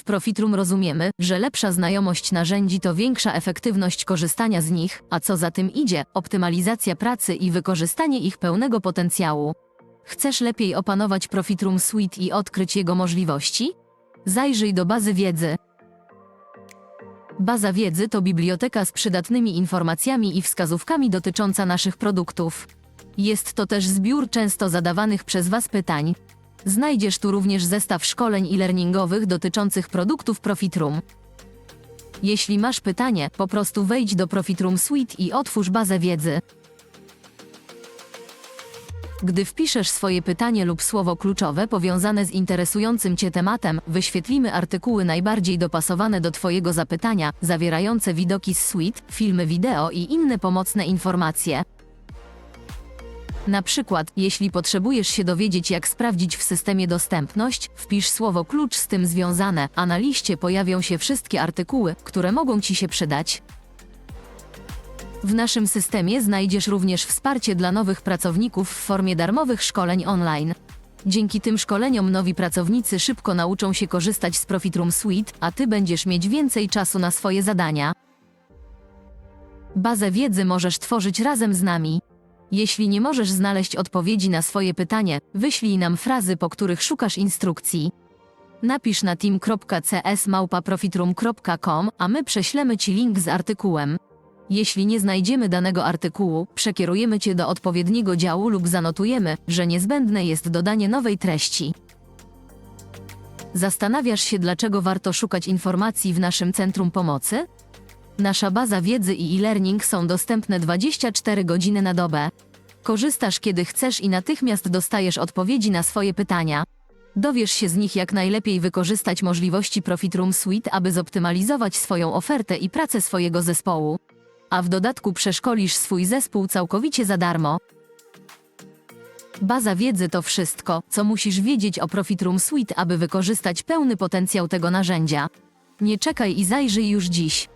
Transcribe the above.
W Profitrum rozumiemy, że lepsza znajomość narzędzi to większa efektywność korzystania z nich, a co za tym idzie, optymalizacja pracy i wykorzystanie ich pełnego potencjału. Chcesz lepiej opanować Profitrum Suite i odkryć jego możliwości? Zajrzyj do bazy wiedzy. Baza wiedzy to biblioteka z przydatnymi informacjami i wskazówkami dotycząca naszych produktów. Jest to też zbiór często zadawanych przez Was pytań. Znajdziesz tu również zestaw szkoleń e-learningowych dotyczących produktów Profitrum. Jeśli masz pytanie, po prostu wejdź do Profitrum Suite i otwórz bazę wiedzy. Gdy wpiszesz swoje pytanie lub słowo kluczowe powiązane z interesującym Cię tematem, wyświetlimy artykuły najbardziej dopasowane do Twojego zapytania, zawierające widoki z suite, filmy wideo i inne pomocne informacje. Na przykład, jeśli potrzebujesz się dowiedzieć, jak sprawdzić w systemie dostępność, wpisz słowo klucz z tym związane, a na liście pojawią się wszystkie artykuły, które mogą Ci się przydać. W naszym systemie znajdziesz również wsparcie dla nowych pracowników w formie darmowych szkoleń online. Dzięki tym szkoleniom nowi pracownicy szybko nauczą się korzystać z Profitrum Suite, a Ty będziesz mieć więcej czasu na swoje zadania. Bazę wiedzy możesz tworzyć razem z nami. Jeśli nie możesz znaleźć odpowiedzi na swoje pytanie, wyślij nam frazy, po których szukasz instrukcji. Napisz na team.cs.profitrum.com, a my prześlemy Ci link z artykułem. Jeśli nie znajdziemy danego artykułu, przekierujemy Cię do odpowiedniego działu lub zanotujemy, że niezbędne jest dodanie nowej treści. Zastanawiasz się, dlaczego warto szukać informacji w naszym centrum pomocy? Nasza baza wiedzy i e-learning są dostępne 24 godziny na dobę. Korzystasz kiedy chcesz i natychmiast dostajesz odpowiedzi na swoje pytania. Dowiesz się z nich, jak najlepiej wykorzystać możliwości Profitrum Suite, aby zoptymalizować swoją ofertę i pracę swojego zespołu. A w dodatku przeszkolisz swój zespół całkowicie za darmo. Baza wiedzy to wszystko, co musisz wiedzieć o Profitrum Suite, aby wykorzystać pełny potencjał tego narzędzia. Nie czekaj i zajrzyj już dziś.